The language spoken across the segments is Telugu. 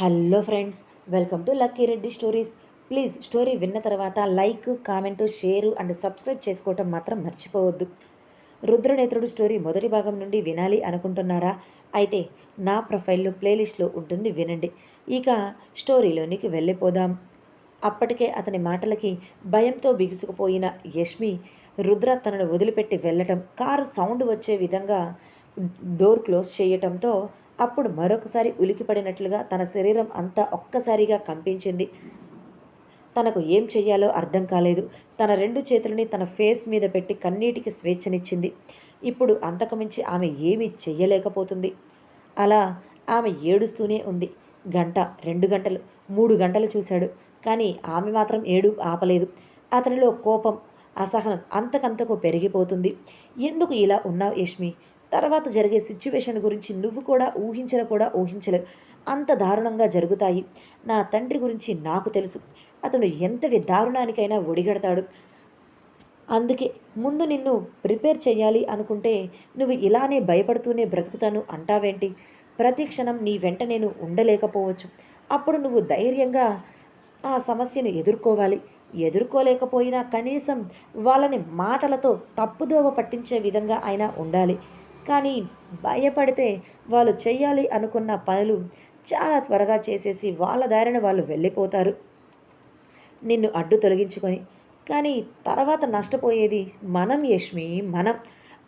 Hello friends welcome to Lucky Reddy stories. Please story విన్న తర్వాత like comment share and subscribe చేసుకోవటం మాత్రం మర్చిపోవద్దు. రుద్రనేత్రుడు స్టోరీ మొదటి భాగం నుండి వినాలి అనుకుంటున్నారా? అయితే నా ప్రొఫైల్లో ప్లేలిస్ట్లో ఉంటుంది వినండి. ఇక స్టోరీలోనికి వెళ్ళిపోదాం. అప్పటికే అతని మాటలకి భయంతో బిగుసుకుపోయిన యష్మి రుద్ర తనను వదిలిపెట్టి వెళ్ళటం కారు సౌండ్ వచ్చే విధంగా డోర్ క్లోజ్ చేయటంతో అప్పుడు మరొకసారి ఉలికిపడినట్లుగా తన శరీరం అంతా ఒక్కసారిగా కంపించింది. తనకు ఏం చెయ్యాలో అర్థం కాలేదు. తన రెండు చేతులని తన ఫేస్ మీద పెట్టి కన్నీటికి స్వేచ్ఛనిచ్చింది. ఇప్పుడు అంతకుమించి ఆమె ఏమీ చెయ్యలేకపోతుంది. అలా ఆమె ఏడుస్తూనే ఉంది. గంట రెండు గంటలు మూడు గంటలు చూశాడు. కానీ ఆమె మాత్రం ఏడు ఆపలేదు. అతనిలో కోపం అసహనం అంతకంతకు పెరిగిపోతుంది. ఎందుకు ఇలా ఉన్నావు యష్మి? తర్వాత జరిగే సిచ్యువేషన్ గురించి నువ్వు కూడా ఊహించను కూడా ఊహించలేవు. అంత దారుణంగా జరుగుతాయి. నా తండ్రి గురించి నాకు తెలుసు. అతను ఎంతటి దారుణానికైనా ఒడిగడతాడు. అందుకే ముందు నిన్ను ప్రిపేర్ చేయాలి అనుకుంటే నువ్వు ఇలానే భయపడుతూనే బ్రతుకుతాను అంటావేంటి? ప్రతి క్షణం నీ వెంట నేను ఉండలేకపోవచ్చు. అప్పుడు నువ్వు ధైర్యంగా ఆ సమస్యను ఎదుర్కోవాలి. ఎదుర్కోలేకపోయినా కనీసం వాళ్ళని మాటలతో తప్పుదోవ పట్టించే విధంగా అయినా ఉండాలి. కానీ భయపడితే వాళ్ళు చేయాలి అనుకున్న పనులు చాలా త్వరగా చేసేసి వాళ్ళ దారిన వాళ్ళు వెళ్ళిపోతారు. నిన్ను అడ్డు తొలగించుకొని. కానీ తర్వాత నష్టపోయేది మనం యష్మి మనం.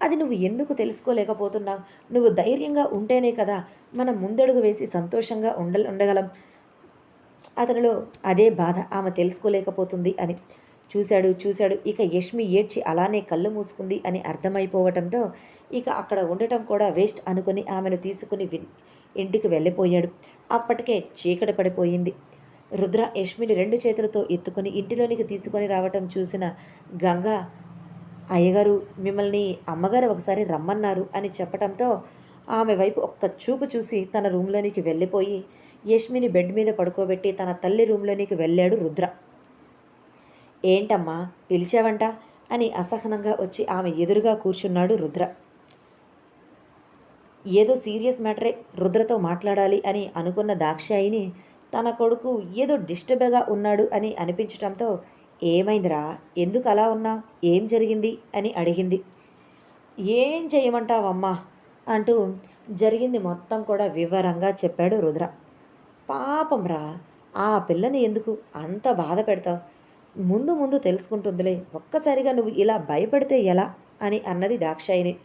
అది నువ్వు ఎందుకు తెలుసుకోలేకపోతున్నావు? నువ్వు ధైర్యంగా ఉంటేనే కదా మనం ముందడుగు వేసి సంతోషంగా ఉండ ఉండగలం. అతనిలో అదే బాధ ఆమె తెలుసుకోలేకపోతుంది అని. చూశాడు చూశాడు. ఇక యష్మి ఏడ్చి అలానే కళ్ళు మూసుకుంది అని అర్థమైపోవటంతో ఇక అక్కడ ఉండటం కూడా వేస్ట్ అనుకుని ఆమెను తీసుకుని ఇంటికి వెళ్ళిపోయాడు. అప్పటికే చీకటి పడిపోయింది. రుద్ర యష్మిని రెండు చేతులతో ఎత్తుకొని ఇంటిలోనికి తీసుకొని రావటం చూసిన గంగ అయ్యగారు మిమ్మల్ని అమ్మగారు ఒకసారి రమ్మన్నారు అని చెప్పటంతో ఆమె వైపు ఒక్క చూపు చూసి తన రూమ్లోనికి వెళ్ళిపోయి యష్మిని బెడ్ మీద పడుకోబెట్టి తన తల్లి రూమ్లోనికి వెళ్ళాడు రుద్ర. ఏంటమ్మా పిలిచావంట? అని అసహనంగా వచ్చి ఆమె ఎదురుగా కూర్చున్నాడు రుద్ర. ఏదో సీరియస్ మ్యాటరే రుద్రతో మాట్లాడాలి అని అనుకున్న దాక్షాయిని తన కొడుకు ఏదో డిస్టర్బ్గా ఉన్నాడు అని అనిపించటంతో ఏమైందిరా? ఎందుకు అలా ఉన్నా? ఏం జరిగింది? అని అడిగింది. ఏం చేయమంటావమ్మా? అంటూ జరిగింది మొత్తం కూడా వివరంగా చెప్పాడు రుద్ర. పాపంరా ఆ పిల్లని ఎందుకు అంత బాధ పెడతావు? ముందు ముందు తెలుసుకుంటుందిలే ఒక్కసారిగా నువ్వు ఇలా భయపడితే ఎలా? అని అన్నది దాక్షాయిని.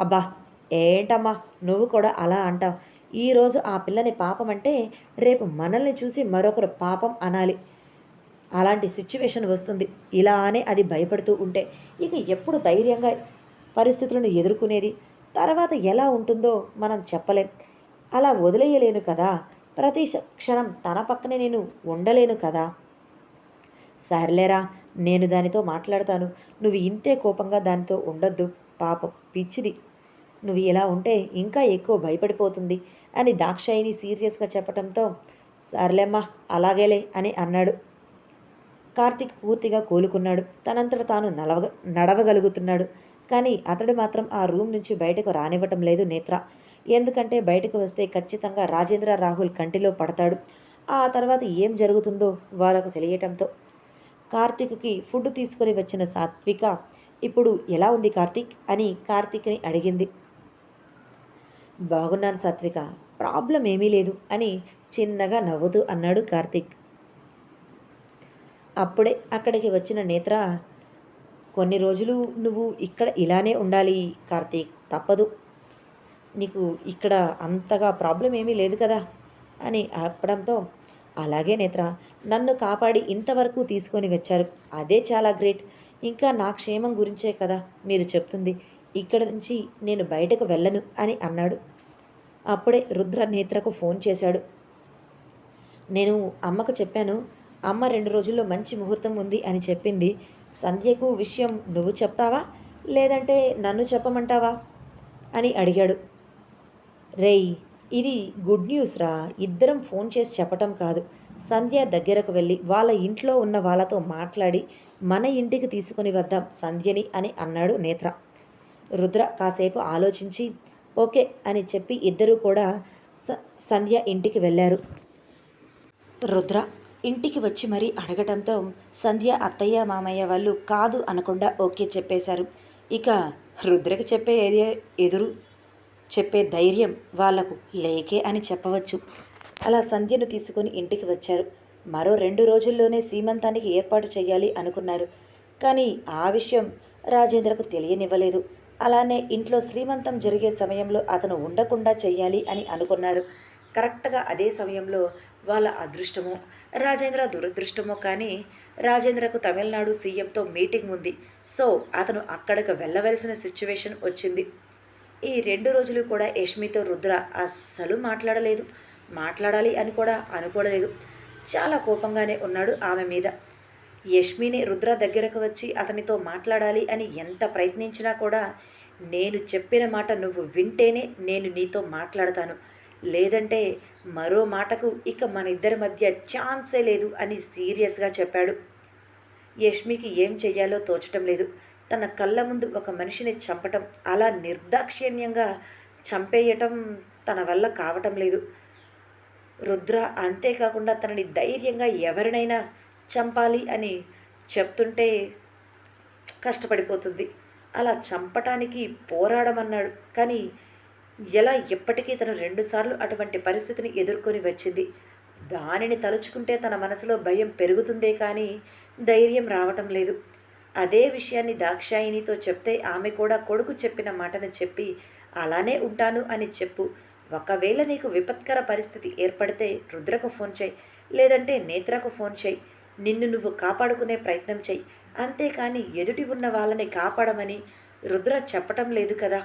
అబ్బా ఏంటమ్మా నువ్వు కూడా అలా అంటావు. ఈరోజు ఆ పిల్లని పాపం అంటే రేపు మనల్ని చూసి మరొకరు పాపం అనాలి. అలాంటి సిచ్యువేషన్ వస్తుంది. ఇలానే అది భయపడుతూ ఉంటే ఇక ఎప్పుడు ధైర్యంగా పరిస్థితులను ఎదుర్కొనేది? తర్వాత ఎలా ఉంటుందో మనం చెప్పలేం. అలా వదిలేయలేను కదా. ప్రతి క్షణం తన పక్కనే నేను ఉండలేను కదా. సర్లేరా నేను దానితో మాట్లాడతాను. నువ్వు ఇంతే కోపంగా దానితో ఉండొద్దు. పాపం పిచ్చిది. నువ్వు ఇలా ఉంటే ఇంకా ఎక్కువ భయపడిపోతుంది అని దాక్షాయిని సీరియస్గా చెప్పడంతో సర్లేమ్మా అలాగేలే అని అన్నాడు. కార్తిక్ పూర్తిగా కోలుకున్నాడు. తనంతట తాను నడవ నడవగలుగుతున్నాడు. కానీ అతడు మాత్రం ఆ రూమ్ నుంచి బయటకు రానివ్వటం లేదు నేత్ర. ఎందుకంటే బయటకు వస్తే ఖచ్చితంగా రాజేంద్ర రాహుల్ కంటిలో పడతాడు. ఆ తర్వాత ఏం జరుగుతుందో వాళ్ళకు తెలియటంతో. కార్తిక్కి ఫుడ్ తీసుకొని వచ్చిన సాత్విక ఇప్పుడు ఎలా ఉంది కార్తిక్? అని కార్తిక్ని అడిగింది. బాగున్నాను సాత్విక. ప్రాబ్లం ఏమీ లేదు అని చిన్నగా నవ్వుతూ అన్నాడు కార్తిక్. అప్పుడే అక్కడికి వచ్చిన నేత్ర కొన్ని రోజులు నువ్వు ఇక్కడ ఇలానే ఉండాలి కార్తీక్ తప్పదు. నీకు ఇక్కడ అంతగా ప్రాబ్లం ఏమీ లేదు కదా అని చెప్పడంతో అలాగే నేత్ర నన్ను కాపాడి ఇంతవరకు తీసుకొని వచ్చారు. అదే చాలా గ్రేట్. ఇంకా నా క్షేమం గురించే కదా మీరు చెప్తుంది. ఇక్కడ నుంచి నేను బయటకు వెళ్ళను అని అన్నాడు. అప్పుడే రుద్ర నేత్రకు ఫోన్ చేశాడు. నేను అమ్మకు చెప్పాను అమ్మ రెండు రోజుల్లో మంచి ముహూర్తం ఉంది అని చెప్పింది. సంధ్యకు విషయం నువ్వు చెప్తావా? లేదంటే నన్ను చెప్పమంటావా? అని అడిగాడు. రేయ్ ఇది గుడ్ న్యూస్ రా. ఇద్దరం ఫోన్ చేసి చెప్పటం కాదు. సంధ్య దగ్గరకు వెళ్ళి వాళ్ళ ఇంట్లో ఉన్న వాళ్ళతో మాట్లాడి మన ఇంటికి తీసుకుని వద్దాం సంధ్యని అని అన్నాడు నేత్ర. రుద్ర కాసేపు ఆలోచించి ఓకే అని చెప్పి ఇద్దరూ కూడా స సంధ్య ఇంటికి వెళ్ళారు. రుద్ర ఇంటికి వచ్చి మరీ అడగటంతో సంధ్య అత్తయ్య మామయ్య వాళ్ళు కాదు అనకుండా ఓకే చెప్పేశారు. ఇక రుద్రకి చెప్పే ఎదురు చెప్పే ధైర్యం వాళ్ళకు లేకే అని చెప్పవచ్చు. అలా సంధ్యను తీసుకొని ఇంటికి వచ్చారు. మరో రెండు రోజుల్లోనే సీమంతానికి ఏర్పాటు చేయాలి అనుకున్నారు. కానీ ఆ విషయం రాజేంద్రకు తెలియనివ్వలేదు. అలానే ఇంట్లో శ్రీమంతం జరిగే సమయంలో అతను ఉండకుండా చెయ్యాలి అని అనుకున్నారు. కరెక్ట్గా అదే సమయంలో వాళ్ళ అదృష్టమో రాజేంద్ర దురదృష్టమో కానీ రాజేంద్రకు తమిళనాడు సీఎంతో మీటింగ్ ఉంది. సో అతను అక్కడికి వెళ్ళవలసిన సిచ్యువేషన్ వచ్చింది. ఈ రెండు రోజులు కూడా యష్మితో రుద్ర అస్సలు మాట్లాడలేదు. మాట్లాడాలి అని కూడా అనుకోలేదు. చాలా కోపంగానే ఉన్నాడు ఆమె మీద. యష్మిని రుద్ర దగ్గరకు వచ్చి అతనితో మాట్లాడాలి అని ఎంత ప్రయత్నించినా కూడా నేను చెప్పిన మాట నువ్వు వింటేనే నేను నీతో మాట్లాడతాను. లేదంటే మరో మాటకు ఇక మన ఇద్దరి మధ్య ఛాన్సే లేదు అని సీరియస్గా చెప్పాడు. యష్మికి ఏం చెయ్యాలో తోచటం లేదు. తన కళ్ళ ముందు ఒక మనిషిని చంపటం అలా నిర్దాక్షిణ్యంగా చంపేయటం తన వల్ల కావటం లేదు. రుద్ర అంతేకాకుండా తనని ధైర్యంగా ఎవరినైనా చంపాలి అని చెప్తుంటే కష్టపడిపోతుంది. అలా చంపటానికి పోరాడమన్నాడు. కానీ ఎలా ఎప్పటికీ తను రెండుసార్లు అటువంటి పరిస్థితిని ఎదుర్కొని వచ్చింది. దానిని తలుచుకుంటే తన మనసులో భయం పెరుగుతుందే కానీ ధైర్యం రావటం లేదు. అదే విషయాన్ని దాక్షాయినితో చెప్తే ఆమె కూడా కొడుకు చెప్పిన మాటను చెప్పి అలానే ఉంటాను అని చెప్పు. ఒకవేళ నీకు విపత్కర పరిస్థితి ఏర్పడితే రుద్రకు ఫోన్ చేయి. లేదంటే నేత్రకు ఫోన్ చేయి. నిన్ను నువ్వు కాపాడుకునే ప్రయత్నం చెయ్యి. అంతేకాని ఎదుటి ఉన్న వాళ్ళని కాపాడమని రుద్ర చెప్పటం లేదు కదా.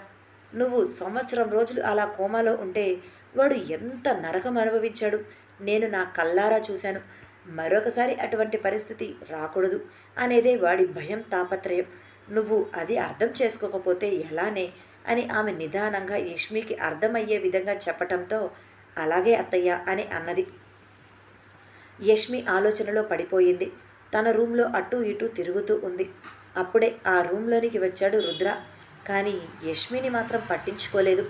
నువ్వు సంవత్సరం రోజులు అలా కోమాలో ఉంటే వాడు ఎంత నరకం అనుభవించాడు. నేను నా కల్లారా చూశాను. మరొకసారి అటువంటి పరిస్థితి రాకూడదు అనేదే వాడి భయం తాపత్రయం. నువ్వు అది అర్థం చేసుకోకపోతే ఎలానే అని ఆమె నిదానంగా యష్మికి అర్థమయ్యే విధంగా చెప్పటంతో అలాగే అత్తయ్య అని అన్నది. యష్మి ఆలోచనలో పడిపోయింది. తన రూమ్లో అటు ఇటు తిరుగుతూ ఉంది. అప్పుడే ఆ రూమ్లోనికి వచ్చాడు రుద్ర. కానీ యష్మిని మాత్రం పట్టించుకోలేదు.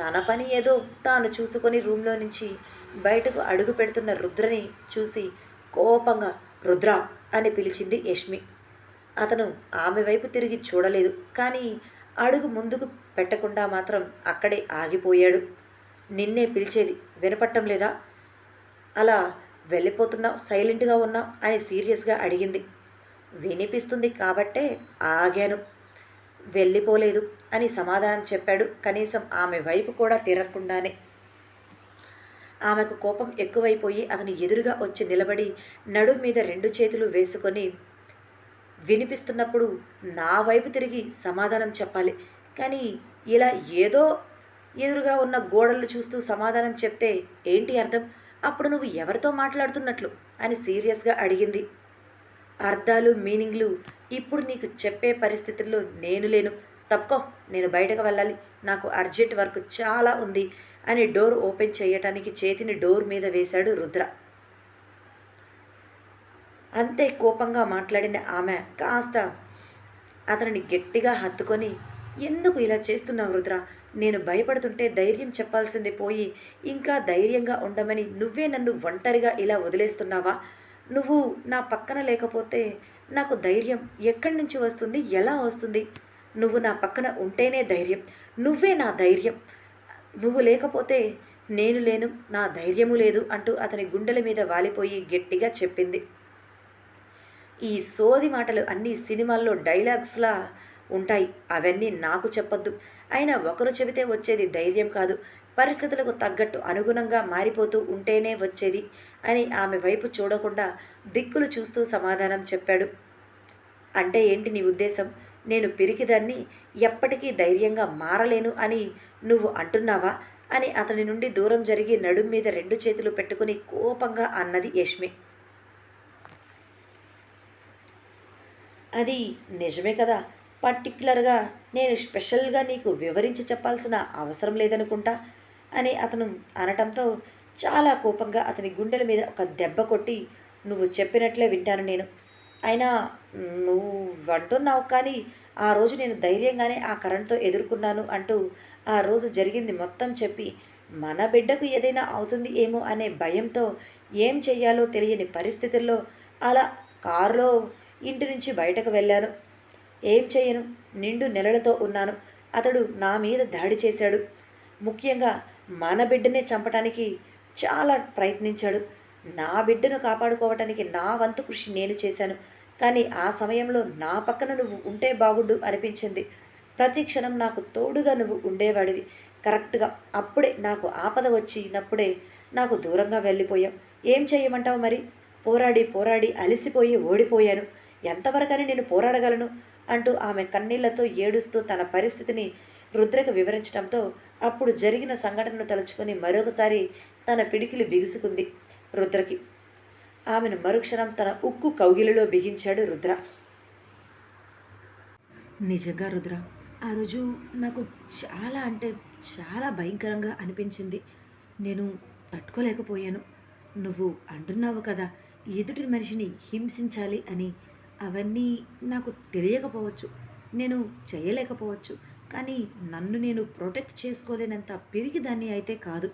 తన పని ఏదో తాను చూసుకొని రూమ్లో నుంచి బయటకు అడుగు పెడుతున్న రుద్రని చూసి కోపంగా రుద్ర అని పిలిచింది యష్మి. అతను ఆమె వైపు తిరిగి చూడలేదు. కానీ అడుగు ముందుకు పెట్టకుండా మాత్రం అక్కడే ఆగిపోయాడు. నిన్నే పిలిచేది వినపట్టం లేదా? అలా వెళ్ళిపోతున్నావు సైలెంట్గా ఉన్నావు అని సీరియస్గా అడిగింది. వినిపిస్తుంది కాబట్టే ఆగాను. వెళ్ళిపోలేదు అని సమాధానం చెప్పాడు. కనీసం ఆమె వైపు కూడా తిరగకుండానే. ఆమెకు కోపం ఎక్కువైపోయి అతని ఎదురుగా వచ్చి నిలబడి నడుం మీద రెండు చేతులు వేసుకొని వినిపిస్తున్నప్పుడు నా వైపు తిరిగి సమాధానం చెప్పాలి. కానీ ఇలా ఏదో ఎదురుగా ఉన్న గోడలు చూస్తూ సమాధానం చెప్తే ఏంటి అర్థం? అప్పుడు నువ్వు ఎవరితో మాట్లాడుతున్నట్లు? అని సీరియస్గా అడిగింది. అర్థాలు మీనింగ్లు ఇప్పుడు నీకు చెప్పే పరిస్థితుల్లో నేను లేను. తప్పుకో నేను బయటకు వెళ్ళాలి. నాకు అర్జెంట్ వర్క్ చాలా ఉంది అని డోర్ ఓపెన్ చేయటానికి చేతిని డోర్ మీద వేశాడు రుద్ర. అంతే కోపంగా మాట్లాడిన ఆమె కాస్త అతనిని గట్టిగా హత్తుకొని ఎందుకు ఇలా చేస్తున్నావు రుద్ర? నేను భయపడుతుంటే ధైర్యం చెప్పాల్సింది పోయి ఇంకా ధైర్యంగా ఉండమని నువ్వే నన్ను ఒంటరిగా ఇలా వదిలేస్తున్నావా? నువ్వు నా పక్కన లేకపోతే నాకు ధైర్యం ఎక్కడి నుంచి వస్తుంది ఎలా వస్తుంది? నువ్వు నా పక్కన ఉంటేనే ధైర్యం నువ్వే నా ధైర్యం. నువ్వు లేకపోతే నేను లేను నా ధైర్యము లేదు అంటూ అతని గుండెల మీద వాలిపోయి గట్టిగా చెప్పింది. ఈ సోది మాటలు అన్ని సినిమాల్లో డైలాగ్స్లా ఉంటాయి. అవన్నీ నాకు చెప్పొద్దు. అయినా ఒకరు చెబితే వచ్చేది ధైర్యం కాదు. పరిస్థితులకు తగ్గట్టు అనుగుణంగా మారిపోతూ ఉంటేనే వచ్చేది అని ఆమె వైపు చూడకుండా దిక్కులు చూస్తూ సమాధానం చెప్పాడు. అంటే ఏంటి నీ ఉద్దేశం? నేను పిరికిదాన్ని ఎప్పటికీ ధైర్యంగా మారలేను అని నువ్వు అంటున్నావా? అని అతని నుండి దూరం జరిగి నడుం మీద రెండు చేతులు పెట్టుకుని కోపంగా అన్నది యష్మి. అది నిజమే కదా? పర్టిక్యులర్గా నేను స్పెషల్గా నీకు వివరించి చెప్పాల్సిన అవసరం లేదనుకుంటా? అని అతను అనటంతో చాలా కోపంగా అతని గుండెల మీద ఒక దెబ్బ కొట్టి నువ్వు చెప్పినట్లే వింటాను నేను. అయినా నువ్వు అంటున్నావు కానీ ఆ రోజు నేను ధైర్యంగానే ఆ కరెంట్తో ఎదుర్కొన్నాను అంటూ ఆ రోజు జరిగింది మొత్తం చెప్పి మన బిడ్డకు ఏదైనా అవుతుంది ఏమో అనే భయంతో ఏం చెయ్యాలో తెలియని పరిస్థితుల్లో అలా కారులో ఇంటి నుంచి బయటకు వెళ్ళాను. ఏం చేయను? నిండు నెలలతో ఉన్నాను. అతడు నా మీద దాడి చేశాడు. ముఖ్యంగా మన బిడ్డనే చంపటానికి చాలా ప్రయత్నించాడు. నా బిడ్డను కాపాడుకోవటానికి నా వంతు కృషి నేను చేశాను. కానీ ఆ సమయంలో నా పక్కన నువ్వు ఉంటే బాగుండు అనిపించింది. ప్రతి క్షణం నాకు తోడుగా నువ్వు ఉండేవాడివి. కరెక్ట్గా అప్పుడే నాకు ఆపద వచ్చినప్పుడే నాకు దూరంగా వెళ్ళిపోయావు. ఏం చేయమంటావు మరి? పోరాడి పోరాడి అలసిపోయి ఓడిపోయాను. ఎంతవరకని నేను పోరాడగలను? అంటూ ఆమె కన్నీళ్ళతో ఏడుస్తూ తన పరిస్థితిని రుద్రకు వివరించడంతో అప్పుడు జరిగిన సంఘటనను తలుచుకొని మరొకసారి తన పిడికిలి బిగుసుకుంది రుద్రకి. ఆమెను మరుక్షణం తన ఉక్కు కౌగిలిలో బిగించాడు రుద్ర. నిజంగా రుద్ర ఆ రోజు నాకు చాలా అంటే చాలా భయంకరంగా అనిపించింది. నేను తట్టుకోలేకపోయాను. నువ్వు అంటున్నావు కదా ఎదుటి మనిషిని హింసించాలి అని అవన్నీ నాకు తెలియకపోవచ్చు. నేను చేయలేకపోవచ్చు. కానీ నన్ను నేను ప్రొటెక్ట్ చేసుకోలేనంత పెరిగి దాన్ని అయితే కాదు.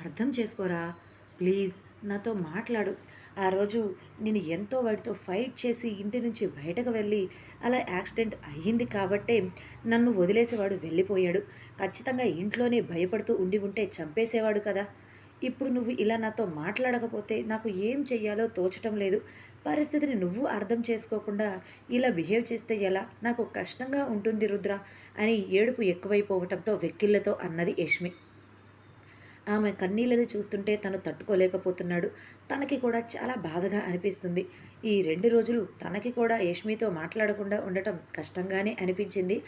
అర్థం చేసుకోరా? ప్లీజ్ నాతో మాట్లాడు. ఆ రోజు నేను ఎంతో వాడితో ఫైట్ చేసి ఇంటి నుంచి బయటకు వెళ్ళి అలా యాక్సిడెంట్ అయ్యింది కాబట్టే నన్ను వదిలేసేవాడు వెళ్ళిపోయాడు. ఖచ్చితంగా ఇంట్లోనే భయపడుతూ ఉండి ఉంటే చంపేసేవాడు కదా. ఇప్పుడు నువ్వు ఇలా నాతో మాట్లాడకపోతే నాకు ఏం చెయ్యాలో తోచటం లేదు. పరిస్థితిని నువ్వు అర్థం చేసుకోకుండా ఇలా బిహేవ్ చేస్తే ఎలా? నాకు కష్టంగా ఉంటుంది రుద్ర అని ఏడుపు ఎక్కువైపోవటంతో వెక్కిళ్ళతో అన్నది యష్మి. ఆమె కన్నీళ్ళని చూస్తుంటే తను తట్టుకోలేకపోతున్నాడు. తనకి కూడా చాలా బాధగా అనిపిస్తుంది. ఈ రెండు రోజులు తనకి కూడా యష్మితో మాట్లాడకుండా ఉండటం కష్టంగానే అనిపించింది.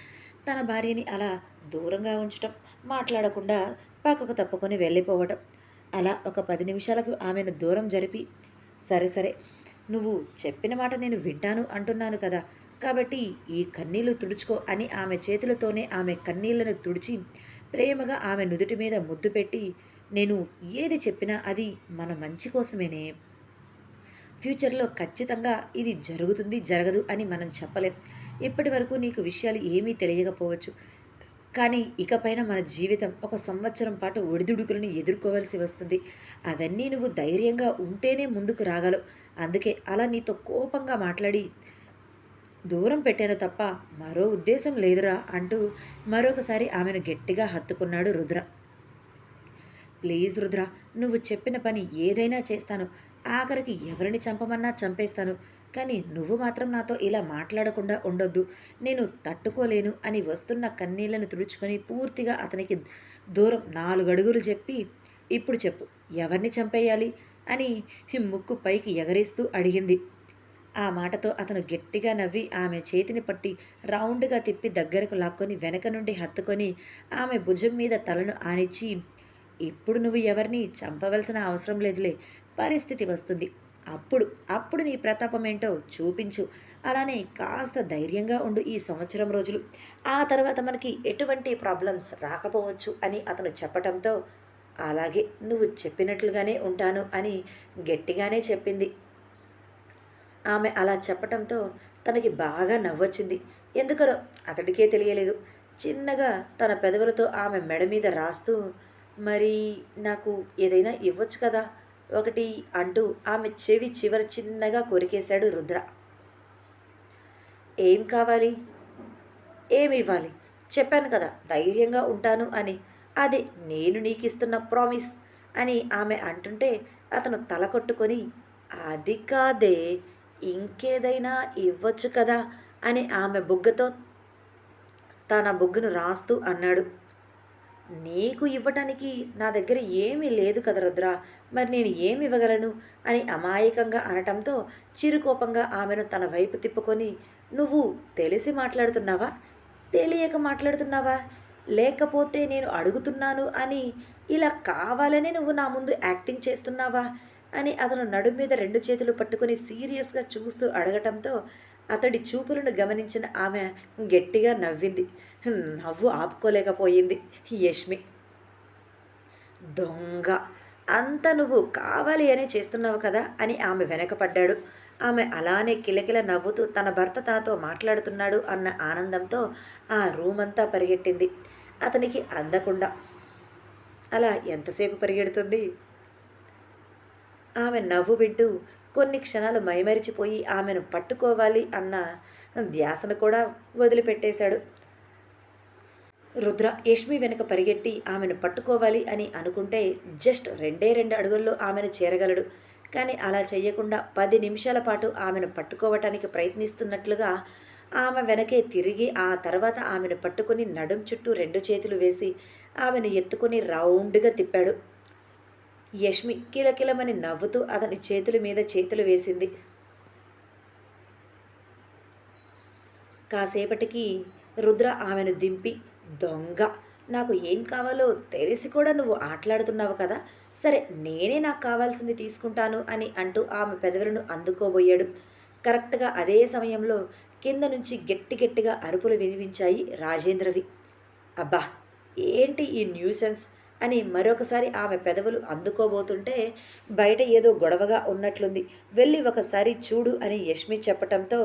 తన భార్యని అలా దూరంగా ఉంచటం మాట్లాడకుండా పక్కకు తప్పుకొని వెళ్ళిపోవటం అలా ఒక పది నిమిషాలకు ఆమెను దూరం జరిపి సరే సరే నువ్వు చెప్పిన మాట నేను వింటాను అంటున్నాను కదా కాబట్టి ఈ కన్నీళ్ళు తుడుచుకో అని ఆమె చేతులతోనే ఆమె కన్నీళ్ళను తుడిచి ప్రేమగా ఆమె నుదుటి మీద ముద్దు పెట్టి నేను ఏది చెప్పినా అది మన మంచి కోసమేనే. ఫ్యూచర్లో ఖచ్చితంగా ఇది జరుగుతుంది జరగదు అని మనం చెప్పలేం. ఇప్పటి వరకు నీకు విషయాలు ఏమీ తెలియకపోవచ్చు. కానీ ఇకపైన మన జీవితం ఒక సంవత్సరం పాటు ఒడిదుడుకులను ఎదుర్కోవాల్సి వస్తుంది. అవన్నీ నువ్వు ధైర్యంగా ఉంటేనే ముందుకు రాగలవు. అందుకే అలా నీతో కోపంగా మాట్లాడి దూరం పెట్టాను తప్ప మరో ఉద్దేశం లేదురా అంటూ మరొకసారి ఆమెను గట్టిగా హత్తుకున్నాడు రుద్ర. ప్లీజ్ రుద్ర నువ్వు చెప్పిన పని ఏదైనా చేస్తాను. ఆఖరికి ఎవరిని చంపమన్నా చంపేస్తాను. కానీ నువ్వు మాత్రం నాతో ఇలా మాట్లాడకుండా ఉండొద్దు. నేను తట్టుకోలేను అని వస్తున్న కన్నీళ్ళను తుడుచుకొని పూర్తిగా అతనికి దూరం నాలుగు అడుగులు చెప్పి ఇప్పుడు చెప్పు ఎవరిని చంపేయాలి? అని ముక్కు పైకి ఎగరేస్తూ అడిగింది. ఆ మాటతో అతను గట్టిగా నవ్వి ఆమె చేతిని పట్టి రౌండ్గా తిప్పి దగ్గరకు లాక్కొని వెనక నుండి హత్తుకొని ఆమె భుజం మీద తలను ఆనిచ్చి ఇప్పుడు నువ్వు ఎవరిని చంపవలసిన అవసరం లేదులే పరిస్థితి వస్తుంది. అప్పుడు అప్పుడు నీ ప్రతాపం ఏంటో చూపించు. అలానే కాస్త ధైర్యంగా ఉండు ఈ సంవత్సరం రోజులు. ఆ తర్వాత మనకి ఎటువంటి ప్రాబ్లమ్స్ రాకపోవచ్చు అని అతను చెప్పటంతో అలాగే నువ్వు చెప్పినట్లుగానే ఉంటాను అని గట్టిగానే చెప్పింది. ఆమె అలా చెప్పటంతో తనకి బాగా నవ్వొచ్చింది. ఎందుకనో అతడికే తెలియలేదు. చిన్నగా తన పెదవులతో ఆమె మెడ మీద రాస్తూ మరి నాకు ఏదైనా ఇవ్వచ్చు కదా? ఒకటి అంటూ ఆమె చెవి చివర చిన్నగా కొరికేశాడు రుద్ర. ఏం కావాలి? ఏమి ఇవ్వాలి? చెప్పాను కదా ధైర్యంగా ఉంటాను అని. అదే నేను నీకు ఇస్తున్న ప్రామిస్ అని ఆమె అంటుంటే అతను తల కొట్టుకొని అది కాదే ఇంకేదైనా ఇవ్వచ్చు కదా అని ఆమె బుగ్గతో తన బొగ్గును రాస్తూ అన్నాడు. నీకు ఇవ్వటానికి నా దగ్గర ఏమీ లేదు కదా రుద్ర. మరి నేను ఏమి ఇవ్వగలను? అని అమాయకంగా అనటంతో చిరుకోపంగా ఆమెను తన వైపు తిప్పుకొని నువ్వు తెలిసి మాట్లాడుతున్నావా? తెలియక మాట్లాడుతున్నావా? లేకపోతే నేను అడుగుతున్నాను అని ఇలా కావాలనే నువ్వు నా ముందు యాక్టింగ్ చేస్తున్నావా? అని అతను నడుం మీద రెండు చేతులు పట్టుకుని సీరియస్గా చూస్తూ అడగటంతో అతడి చూపులను గమనించిన ఆమె గట్టిగా నవ్వింది. నవ్వు ఆపుకోలేకపోయింది యష్మి. దొంగ! అంత నువ్వు కావాలి అనే చేస్తున్నావు కదా అని ఆమె వెనకపడ్డాడు. ఆమె అలానే కిలకిల నవ్వుతూ తన భర్త తనతో మాట్లాడుతున్నాడు అన్న ఆనందంతో ఆ రూమ్ అంతా పరిగెట్టింది. అతనికి అందకుండా అలా ఎంతసేపు పరిగెడుతుంది? ఆమె నవ్వు వింటూ కొన్ని క్షణాలు మైమరిచిపోయి ఆమెను పట్టుకోవాలి అన్న ధ్యాసను కూడా వదిలిపెట్టేశాడు. రుద్ర యష్మి వెనుక పరిగెట్టి ఆమెను పట్టుకోవాలి అని అనుకుంటే జస్ట్ రెండే రెండు అడుగుల్లో ఆమెను చేరగలడు. కానీ అలా చేయకుండా పది నిమిషాల పాటు ఆమెను పట్టుకోవటానికి ప్రయత్నిస్తున్నట్లుగా ఆమె వెనకే తిరిగి ఆ తర్వాత ఆమెను పట్టుకుని నడుం చుట్టూ రెండు చేతులు వేసి ఆమెను ఎత్తుకుని రౌండ్గా తిప్పాడు. యష్మి కిలకిలమని నవ్వుతూ అతని చేతుల మీద చేతులు వేసింది. కాసేపటికి రుద్ర ఆమెను దింపి దొంగ! నాకు ఏం కావాలో తెలిసి కూడా నువ్వు ఆటలాడుతున్నావు కదా! సరే నేనే నాకు కావాల్సింది తీసుకుంటాను అని అంటూ ఆమె పెదవులను అందుకోబోయాడు. కరెక్ట్గా అదే సమయంలో కింద నుంచి గట్టి గట్టిగా అరుపులు వినిపించాయి రాజేంద్రవి. అబ్బా! ఏంటి ఈ న్యూసెన్స్? అని మరొకసారి ఆమె పెదవులు అందుకోబోతుంటే బయట ఏదో గొడవగా ఉన్నట్లుంది. వెళ్ళి ఒకసారి చూడు అని యష్మి చెప్పటంతో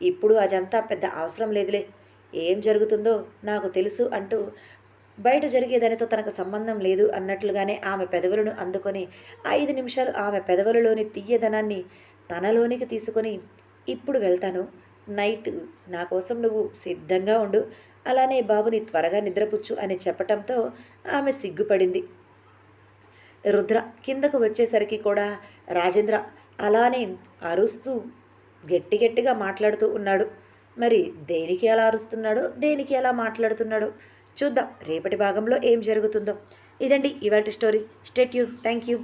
ఇప్పుడు అదంతా పెద్ద అవసరం లేదులే. ఏం జరుగుతుందో నాకు తెలుసు అంటూ బయట జరిగేదానితో తనకు సంబంధం లేదు అన్నట్లుగానే ఆమె పెదవులను అందుకొని ఐదు నిమిషాలు ఆమె పెదవులలోని తీయదనాన్ని తనలోనికి తీసుకొని ఇప్పుడు వెళ్తాను. నైట్ నా కోసం నువ్వు సిద్ధంగా ఉండు. అలానే బాబుని త్వరగా నిద్రపుచ్చు అని చెప్పటంతో ఆమె సిగ్గుపడింది. రుద్ర కిందకు వచ్చేసరికి కూడా రాజేంద్ర అలానే అరుస్తూ గట్టి గట్టిగా మాట్లాడుతూ ఉన్నాడు. మరి దేనికి ఎలా అరుస్తున్నాడో? దేనికి ఎలా మాట్లాడుతున్నాడో? చూద్దాం రేపటి భాగంలో ఏం జరుగుతుందో. ఇదండి ఇవాళ story. State you thank you.